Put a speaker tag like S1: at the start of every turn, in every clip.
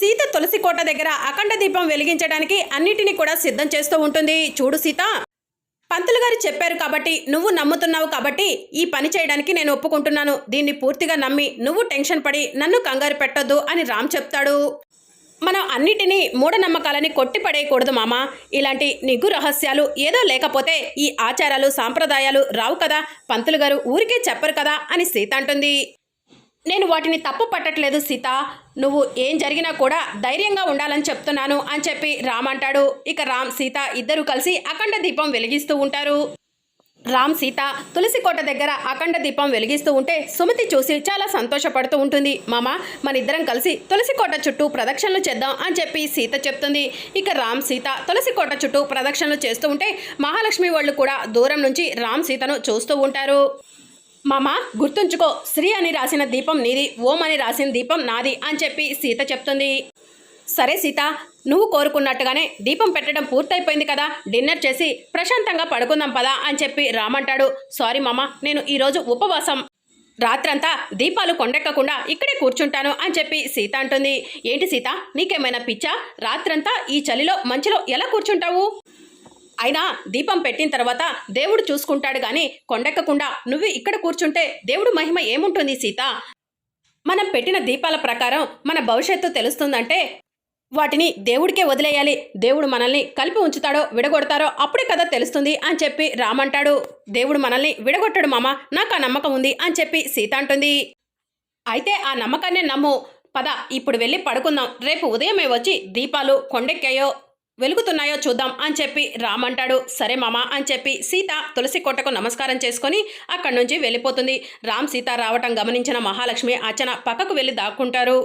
S1: సీత తులసి కోట దగ్గర అఖండ దీపం వెలిగించడానికి అన్నిటినీ కూడా సిద్ధం చేస్తూ ఉంటుంది. చూడు సీత. పంతులు గారు చెప్పారు కాబట్టి నువ్వు నమ్ముతున్నావు కాబట్టి ఈ పని చేయడానికి నేను ఒప్పుకుంటున్నాను. దీన్ని పూర్తిగా నమ్మి నువ్వు టెన్షన్ పడి నన్ను కంగారు పెట్టొద్దు అని రామ్ చెప్తాడు. మనం అన్నిటినీ మూఢనమ్మకాలని కొట్టిపడేయకూడదు మామ. ఇలాంటి నిగ్గు రహస్యాలు ఏదో లేకపోతే ఈ ఆచారాలు సాంప్రదాయాలు రావు కదా. పంతులు గారు ఊరికే చెప్పరు కదా అని సీత అంటుంది. నేను వాటిని తప్పు పట్టట్లేదు సీత. నువ్వు ఏం జరిగినా కూడా ధైర్యంగా ఉండాలని చెప్తున్నాను అని చెప్పి రామ్ అంటాడు. ఇక రామ్ సీత ఇద్దరు కలిసి అఖండ దీపం వెలిగిస్తూ ఉంటారు. రామ్ సీత తులసి కోట దగ్గర అఖండ దీపం వెలిగిస్తూ ఉంటే సుమతి చూసి చాలా సంతోషపడుతూ ఉంటుంది. మామ మన ఇద్దరం కలిసి తులసి కోట చుట్టూ ప్రదక్షిణలు చేద్దాం అని చెప్పి సీత చెప్తుంది. ఇక రామ్ సీత తులసి కోట చుట్టూ ప్రదక్షిణలు చేస్తూ ఉంటే మహాలక్ష్మి వాళ్ళు కూడా దూరం నుంచి రామ్ సీతను చూస్తూ ఉంటారు. మామ గుర్తుంచుకో శ్రీ అని రాసిన దీపం నీది ఓం అని రాసిన దీపం నాది అని చెప్పి సీత చెప్తుంది. సరే సీత నువ్వు కోరుకున్నట్టుగానే దీపం పెట్టడం పూర్తయిపోయింది కదా డిన్నర్ చేసి ప్రశాంతంగా పడుకుందాం పదా అని చెప్పి రామంటాడు. సారీ మామ నేను ఈరోజు ఉపవాసం. రాత్రంతా దీపాలు కొండెక్కకుండా ఇక్కడే కూర్చుంటాను అని చెప్పి సీత అంటుంది. ఏంటి సీత నీకేమైనా పిచ్చా? రాత్రంతా ఈ చలిలో మంచులో ఎలా కూర్చుంటావు? అయినా దీపం పెట్టిన తర్వాత దేవుడు చూసుకుంటాడు గాని కొండెక్కకుండా నువ్వు ఇక్కడ కూర్చుంటే దేవుడు మహిమ ఏముంటుంది సీత? మనం పెట్టిన దీపాల ప్రకారం మన భవిష్యత్తు తెలుస్తుందంటే వాటిని దేవుడికే వదిలేయాలి. దేవుడు మనల్ని కలిపి ఉంచుతాడో విడగొడతారో అప్పుడే కదా తెలుస్తుంది అని చెప్పి రామంటాడు దేవుడు మనల్ని విడగొట్టడు మామ నాకు ఆ నమ్మకం ఉంది అని చెప్పి సీత అంటుంది. అయితే ఆ నమ్మకాన్ని నమ్ము. పద ఇప్పుడు వెళ్ళి పడుకుందాం. రేపు ఉదయమే వచ్చి దీపాలు కొండెక్కాయో. వెలుగుతున్నాయో చూద్దాం అని చెప్పి రామంటాడు. సరే మామ అని చెప్పి సీత తులసి కోటకు నమస్కారం చేసుకొని అక్కడి నుంచి వెళ్ళిపోతుంది. రామ్ సీత రావటం గమనించిన మహాలక్ష్మి అర్చన పక్కకు వెళ్ళి దాక్కుంటారు.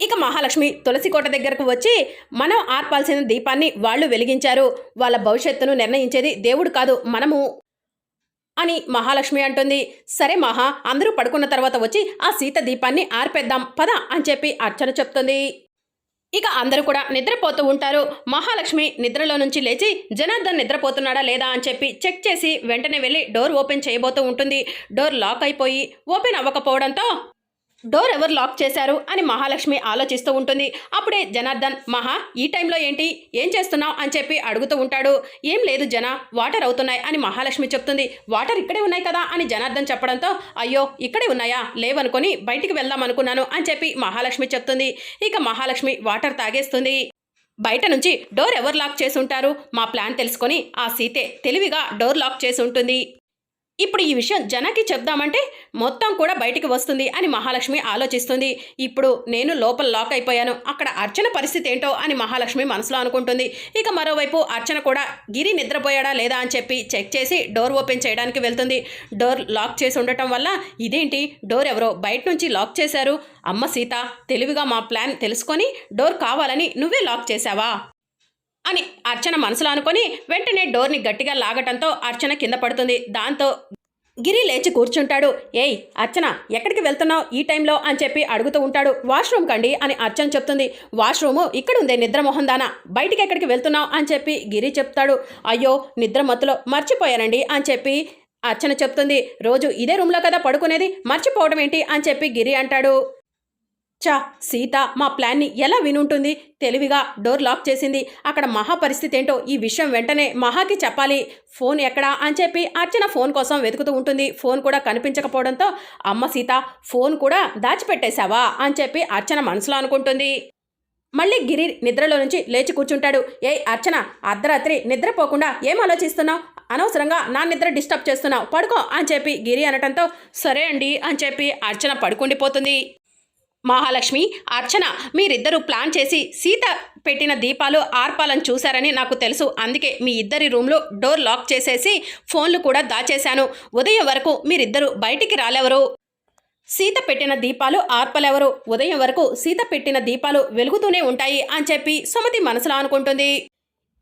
S1: ఇక మహాలక్ష్మి తులసి కోట దగ్గరకు వచ్చి మనం ఆర్పాల్సిన దీపాన్ని వాళ్ళు వెలిగించారు. వాళ్ళ భవిష్యత్తును నిర్ణయించేది దేవుడు కాదు మనము అని మహాలక్ష్మి అంటుంది. సరే మహా అందరూ పడుకున్న తర్వాత వచ్చి ఆ సీత దీపాన్ని ఆర్పేద్దాం పద అని చెప్పి అర్చన చెప్తుంది. ఇక అందరూ కూడా నిద్రపోతూ ఉంటారు. మహాలక్ష్మి నిద్రలో నుంచి లేచి జనార్దన్ నిద్రపోతున్నాడా లేదా? అని చెప్పి చెక్ చేసి వెంటనే వెళ్ళి డోర్ ఓపెన్ చేయబోతూ ఉంటుంది. డోర్ లాక్ అయిపోయి ఓపెన్ అవ్వకపోవడంతో డోర్ ఎవరు లాక్ చేశారు అని మహాలక్ష్మి ఆలోచిస్తూ ఉంటుంది. అప్పుడే జనార్దన్ మహా ఈ టైంలో ఏంటి? ఏం చేస్తున్నావు? అని చెప్పి అడుగుతూ ఉంటాడు. ఏం లేదు జన వాటర్ అవుతున్నాయి అని మహాలక్ష్మి చెప్తుంది. వాటర్ ఇక్కడే ఉన్నాయి కదా అని జనార్దన్ చెప్పడంతో అయ్యో ఇక్కడే ఉన్నాయా? లేవనుకొని బయటికి వెళ్దాం అనుకున్నాను అని చెప్పి మహాలక్ష్మి చెప్తుంది. ఇక మహాలక్ష్మి వాటర్ తాగేస్తుంది. బయట నుంచి డోర్ ఎవరు లాక్ చేసి ఉంటారు? మా ప్లాన్ తెలుసుకొని ఆ సీతే తెలివిగా డోర్ లాక్ చేసి ఉంటుంది. ఇప్పుడు ఈ విషయం జనకి చెప్దామంటే మొత్తం కూడా బయటికి వస్తుంది అని మహాలక్ష్మి ఆలోచిస్తుంది. ఇప్పుడు నేను లోపల లాక్ అయిపోయాను. అక్కడ అర్చన పరిస్థితి ఏంటో అని మహాలక్ష్మి మనసులో అనుకుంటుంది. ఇక మరోవైపు అర్చన కూడా గిరి నిద్రపోయాడా లేదా అని చెప్పి చెక్ చేసి డోర్ ఓపెన్ చేయడానికి వెళ్తుంది. డోర్ లాక్ చేసి ఉండటం వల్ల ఇదేంటి? డోర్ ఎవరో బయట నుంచి లాక్ చేశారు. అమ్మ సీత తెలివిగా మా ప్లాన్ తెలుసుకొని డోర్ కావాలని నువ్వే లాక్ చేశావా? అని అర్చన మనసులో అనుకొని వెంటనే డోర్ని గట్టిగా లాగటంతో అర్చన కింద పడుతుంది. దాంతో గిరి లేచి కూర్చుంటాడు. ఏయ్ అర్చన ఎక్కడికి వెళ్తున్నావు? ఈ టైంలో అని చెప్పి అడుగుతూ ఉంటాడు. వాష్రూమ్ కండి అని అర్చన చెప్తుంది. వాష్రూము ఇక్కడ ఉందే నిద్రమోహన్ దానా. బయటికి ఎక్కడికి వెళ్తున్నావు? అని చెప్పి గిరి చెప్తాడు. అయ్యో నిద్ర మత్తులో మర్చిపోయానండి అని చెప్పి అర్చన చెప్తుంది. రోజు ఇదే రూమ్లో కదా పడుకునేది? మర్చిపోవడం ఏంటి? అని చెప్పి గిరి అంటాడు. చా సీత మా ప్లాన్ని ఎలా వినుంటుంది? తెలివిగా డోర్ లాక్ చేసింది. అక్కడ మహా పరిస్థితి ఏంటో ఈ విషయం వెంటనే మహాకి చెప్పాలి. ఫోన్ ఎక్కడా అని చెప్పి అర్చన ఫోన్ కోసం వెతుకుతూ ఉంటుంది. ఫోన్ కూడా కనిపించకపోవడంతో అమ్మ సీత ఫోన్ కూడా దాచిపెట్టేశావా అని చెప్పి అర్చన మనసులో అనుకుంటుంది. మళ్ళీ గిరి నిద్రలో నుంచి లేచి కూర్చుంటాడు. ఏ అర్చన అర్ధరాత్రి నిద్రపోకుండా ఏం ఆలోచిస్తున్నావు? అనవసరంగా నా నిద్ర డిస్టర్బ్ చేస్తున్నావు. పడుకో అని చెప్పి గిరి అనటంతో సరే అండి అని చెప్పి అర్చన పడుకుండిపోతుంది. మహాలక్ష్మి అర్చన మీరిద్దరూ ప్లాన్ చేసి సీత పెట్టిన దీపాలు ఆర్పాలను చూశారని నాకు తెలుసు. అందుకే మీ ఇద్దరి రూమ్లో డోర్ లాక్ చేసేసి ఫోన్లు కూడా దాచేశాను. ఉదయం వరకు మీరిద్దరూ బయటికి రాలేవరు? సీత పెట్టిన దీపాలు ఆర్పలెవరు? ఉదయం వరకు సీత పెట్టిన దీపాలు వెలుగుతూనే ఉంటాయి అని చెప్పి సుమతి మనసులో అనుకుంటుంది.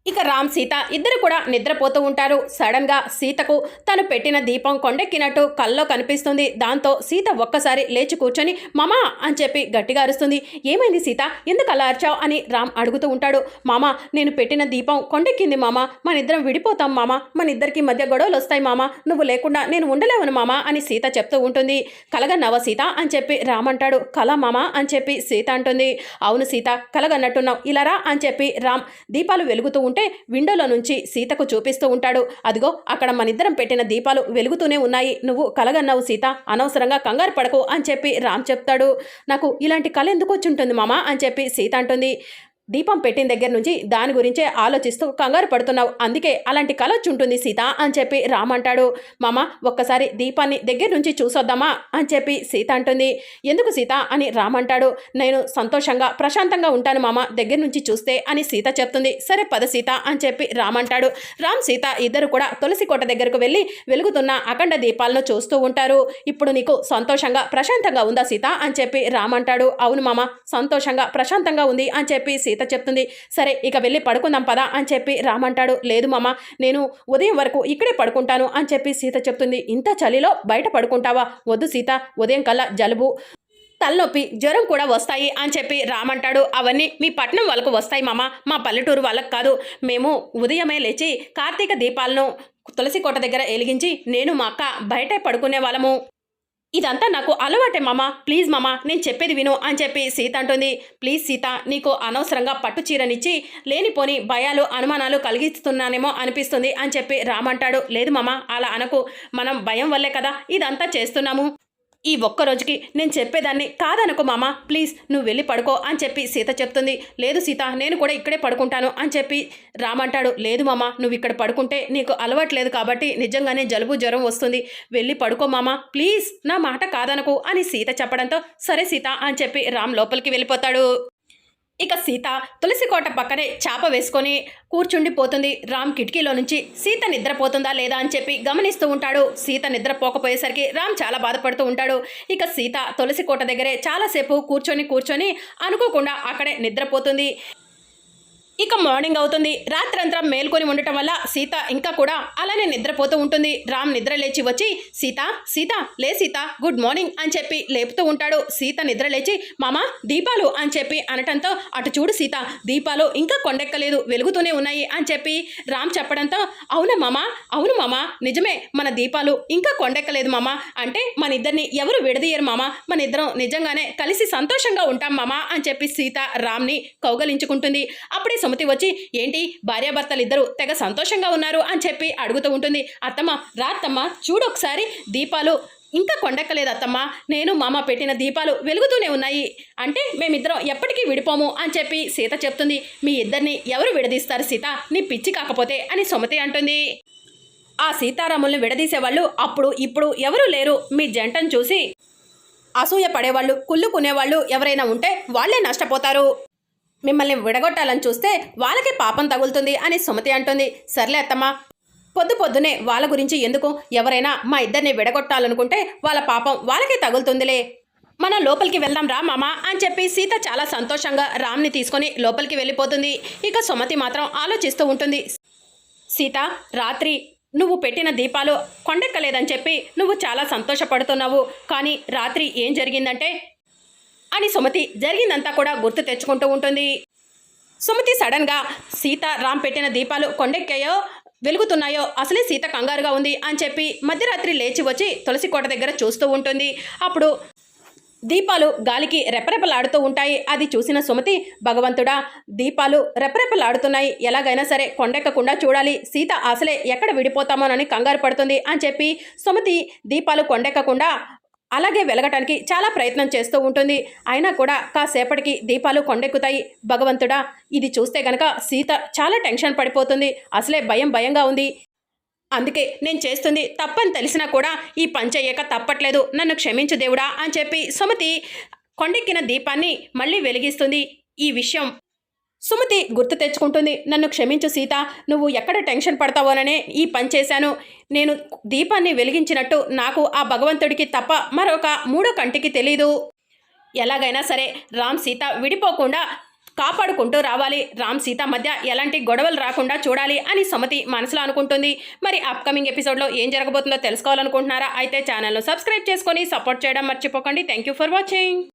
S1: ఇక రామ్ సీత ఇద్దరు కూడా నిద్రపోతూ ఉంటారు. సడన్గా సీతకు తను పెట్టిన దీపం కొండెక్కినట్టు కల్లో కనిపిస్తుంది. దాంతో సీత ఒక్కసారి లేచి కూర్చొని మామా అని చెప్పి గట్టిగా అరుస్తుంది. ఏమైంది సీత? ఎందుకు అలా అరిచావు? అని రామ్ అడుగుతూ ఉంటాడు. మామ నేను పెట్టిన దీపం కొండెక్కింది మామ. మన ఇద్దరం విడిపోతాం మామ. మన ఇద్దరికి మధ్య గొడవలు వస్తాయి మామ. నువ్వు లేకుండా నేను ఉండలేవను మామ అని సీత చెప్తూ ఉంటుంది. కలగన్నావా సీత? అని చెప్పి రామ్ అంటాడు. కల మామ అని చెప్పి సీత అంటుంది. అవును సీత కలగన్నట్టున్నావు. ఇలా రా అని చెప్పి రామ్ దీపాలు వెలుగుతూ ఉంటే విండోలో నుంచి సీతకు చూపిస్తూ ఉంటాడు. అదిగో అక్కడ మనిద్దరం పెట్టిన దీపాలు వెలుగుతూనే ఉన్నాయి. నువ్వు కలగన్నావు సీత. అనవసరంగా కంగారు పడకు అని చెప్పి రామ్ చెప్తాడు. నాకు ఇలాంటి కళ ఎందుకు వచ్చి ఉంటుంది మామ అని చెప్పి సీత అంటుంది. దీపం పెట్టిన దగ్గర నుంచి దాని గురించే ఆలోచిస్తూ కంగారు పడుతున్నావు. అందుకే అలాంటి కళ వచ్చి ఉంటుంది సీత అని చెప్పి రామ్ అంటాడు. మామ ఒక్కసారి దీపాన్ని దగ్గర నుంచి చూసొద్దామా అని చెప్పి సీత అంటుంది. ఎందుకు సీత అని రామ్ అంటాడు. నేను సంతోషంగా ప్రశాంతంగా ఉంటాను మామ దగ్గర నుంచి చూస్తే అని సీత చెప్తుంది. సరే పద సీత అని చెప్పి రామ్ అంటాడు. రామ్ సీత ఇద్దరు కూడా తులసి కోట దగ్గరకు వెళ్ళి వెలుగుతున్న అఖండ దీపాలను చూస్తూ ఉంటారు. ఇప్పుడు నీకు సంతోషంగా ప్రశాంతంగా ఉందా సీత అని చెప్పి రామ్ అంటాడు. అవును మామ సంతోషంగా ప్రశాంతంగా ఉంది అని చెప్పి సీత చెప్తుంది సరే ఇక వెళ్ళి పడుకుందాం పదా అని చెప్పి రామంటాడు. లేదు మామ నేను ఉదయం వరకు ఇక్కడే పడుకుంటాను అని చెప్పి సీత చెప్తుంది. ఇంత చలిలో బయట పడుకుంటావా? వద్దు సీత ఉదయం కల్లా జలుబు తలనొప్పి జ్వరం కూడా వస్తాయి అని చెప్పి రామంటాడు. అవన్నీ మీ పట్నం వాళ్ళకు వస్తాయి మామ మా పల్లెటూరు వాళ్ళకు కాదు. మేము ఉదయమే లేచి కార్తీక దీపాలను తులసి కోట దగ్గర వెలిగించి నేను మా అక్క బయటే పడుకునే వాళ్ళము. ఇదంతా నాకు అలవాటే మామ. ప్లీజ్ మామ నేను చెప్పేది విను అని చెప్పి సీత అంటుంది. ప్లీజ్ సీత నీకు అనవసరంగా పట్టు చీరనిచ్చి లేనిపోని భయాలు అనుమానాలు కలిగిస్తున్నానేమో అనిపిస్తుంది అని చెప్పి రామంటాడు లేదు మామ అలా అనకు. మనం భయం వల్లే కదా ఇదంతా చేస్తున్నాము. ఈ ఒక్క రోజుకి నేను చెప్పేదాన్ని కాదనుకో మామ ప్లీజ్ నువ్వు వెళ్ళి పడుకో అని చెప్పి సీత చెప్తుంది. లేదు సీత నేను కూడా ఇక్కడే పడుకుంటాను అని చెప్పి రామంటాడు లేదు మామ నువ్వు ఇక్కడ పడుకుంటే నీకు అలవాట్లేదు కాబట్టి నిజంగానే జలుబు జ్వరం వస్తుంది. వెళ్ళి పడుకో మామ ప్లీజ్ నా మాట కాదనకు అని సీత చెప్పడంతో సరే సీత అని చెప్పి రామ్ లోపలికి వెళ్ళిపోతాడు. ఇక సీత తులసి కోట పక్కనే చాప వేసుకొని కూర్చుండిపోతుంది. రామ్ కిటికీలో నుంచి సీత నిద్రపోతుందా లేదా అని చెప్పి గమనిస్తూ ఉంటాడు. సీత నిద్రపోకపోయేసరికి రామ్ చాలా బాధపడుతూ ఉంటాడు. ఇక సీత తులసి కోట దగ్గరే చాలాసేపు కూర్చొని కూర్చొని అనుకోకుండా అక్కడే నిద్రపోతుంది. ఇక మార్నింగ్ అవుతుంది. రాత్రంతా మేల్కొని ఉండటం వల్ల సీత ఇంకా కూడా అలానే నిద్రపోతూ ఉంటుంది. రామ్ నిద్ర లేచి వచ్చి సీత సీత లే సీత గుడ్ మార్నింగ్ అని చెప్పి లేపుతూ ఉంటాడు. సీత నిద్ర లేచి మామ దీపాలు అని చెప్పి అనటంతో అటు చూడు సీత దీపాలు ఇంకా కొండెక్కలేదు వెలుగుతూనే ఉన్నాయి అని చెప్పి రామ్ చెప్పడంతో అవును మామ అవును మామ నిజమే మన దీపాలు ఇంకా కొండెక్కలేదు మామ. అంటే మన ఇద్దరిని ఎవరు విడదీయరు మామ. మన ఇద్దరం నిజంగానే కలిసి సంతోషంగా ఉంటాం మామ అని చెప్పి సీత రామ్ని కౌగలించుకుంటుంది. అప్పుడే సుమతి వచ్చి ఏంటి? భార్యాభర్తలు ఇద్దరు తెగ సంతోషంగా ఉన్నారు అని చెప్పి అడుగుతూ ఉంటుంది. అత్తమ్మ రాత్తమ్మ చూడు ఒకసారి దీపాలు. ఇంకా కొండక్కలేదు అత్తమ్మ. నేను మామ పెట్టిన దీపాలు వెలుగుతూనే ఉన్నాయి. అంటే మేమిద్దరం ఎప్పటికీ విడిపోము అని చెప్పి సీత చెప్తుంది. మీ ఇద్దరిని ఎవరు విడదీస్తారు సీత? నీ పిచ్చి కాకపోతే అని సుమతి అంటుంది. ఆ సీతారాముల్ని విడదీసేవాళ్ళు అప్పుడు ఇప్పుడు ఎవరూ లేరు. మీ జంటను చూసి అసూయ పడేవాళ్ళు కుళ్ళుకునేవాళ్ళు ఎవరైనా ఉంటే వాళ్ళే నష్టపోతారు. మిమ్మల్ని విడగొట్టాలని చూస్తే వాళ్ళకే పాపం తగులుతుంది అని సుమతి అంటుంది. సర్లే అత్తమ్మా. పొద్దు పొద్దునే వాళ్ళ గురించి ఎందుకు ఎవరైనా మా ఇద్దరిని విడగొట్టాలనుకుంటే వాళ్ళ పాపం వాళ్ళకే తగులుతుందిలే. మనం లోపలికి వెళ్దాం రా మామ అని చెప్పి సీత చాలా సంతోషంగా రామ్ని తీసుకొని లోపలికి వెళ్ళిపోతుంది. ఇక సుమతి మాత్రం ఆలోచిస్తూ ఉంటుంది. సీత రాత్రి నువ్వు పెట్టిన దీపాలు కొండెక్కలేదని చెప్పి నువ్వు చాలా సంతోషపడుతున్నావు. కానీ రాత్రి ఏం జరిగిందంటే అని సుమతి జరిగిందంతా కూడా గుర్తు తెచ్చుకుంటూ ఉంటుంది. సుమతి సడన్గా సీత రామ్ పెట్టిన దీపాలు కొండెక్కాయో వెలుగుతున్నాయో అసలే సీత కంగారుగా ఉంది అని చెప్పి మధ్యరాత్రి లేచి వచ్చి తులసి కోట దగ్గర చూస్తూ ఉంటుంది. అప్పుడు దీపాలు గాలికి రెపరెపలాడుతూ ఉంటాయి. అది చూసిన సుమతి భగవంతుడా దీపాలు రెపరెపలాడుతున్నాయి. ఎలాగైనా సరే కొండెక్కకుండా చూడాలి. సీత అసలే ఎక్కడ విడిపోతామోనని కంగారు పడుతుంది అని చెప్పి సుమతి దీపాలు కొండెక్కకుండా అలాగే వెలగటానికి చాలా ప్రయత్నం చేస్తూ ఉంటుంది. అయినా కూడా కాసేపటికి దీపాలు కొండెక్కుతాయి. భగవంతుడా ఇది చూస్తే గనక సీత చాలా టెన్షన్ పడిపోతుంది. అసలే భయం భయంగా ఉంది. అందుకే నేను చేస్తుంది తప్పని తెలిసినా కూడా ఈ పంచయ్యక తప్పట్లేదు. నన్ను క్షమించు దేవుడా అని చెప్పి సుమతి కొండెక్కిన దీపాన్ని మళ్ళీ వెలిగిస్తుంది. ఈ విషయం సుమతి గుర్తు తెచ్చుకుంటుంది. నన్ను క్షమించు సీత నువ్వు ఎక్కడ టెన్షన్ పడతావోననే ఈ పని చేశాను. నేను దీపాన్ని వెలిగించినట్టు నాకు ఆ భగవంతుడికి తప్ప మరొక మూడో కంటికి తెలీదు. ఎలాగైనా సరే రామ్ సీత విడిపోకుండా కాపాడుకుంటూ రావాలి. రామ్ సీత మధ్య ఎలాంటి గొడవలు రాకుండా చూడాలి అని సుమతి మనసులో అనుకుంటుంది. మరి అప్కమింగ్ ఎపిసోడ్లో ఏం జరగబోతుందో తెలుసుకోవాలనుకుంటున్నారా? అయితే ఛానల్ను సబ్స్క్రైబ్ చేసుకొని సపోర్ట్ చేయడం మర్చిపోకండి. Thank you for watching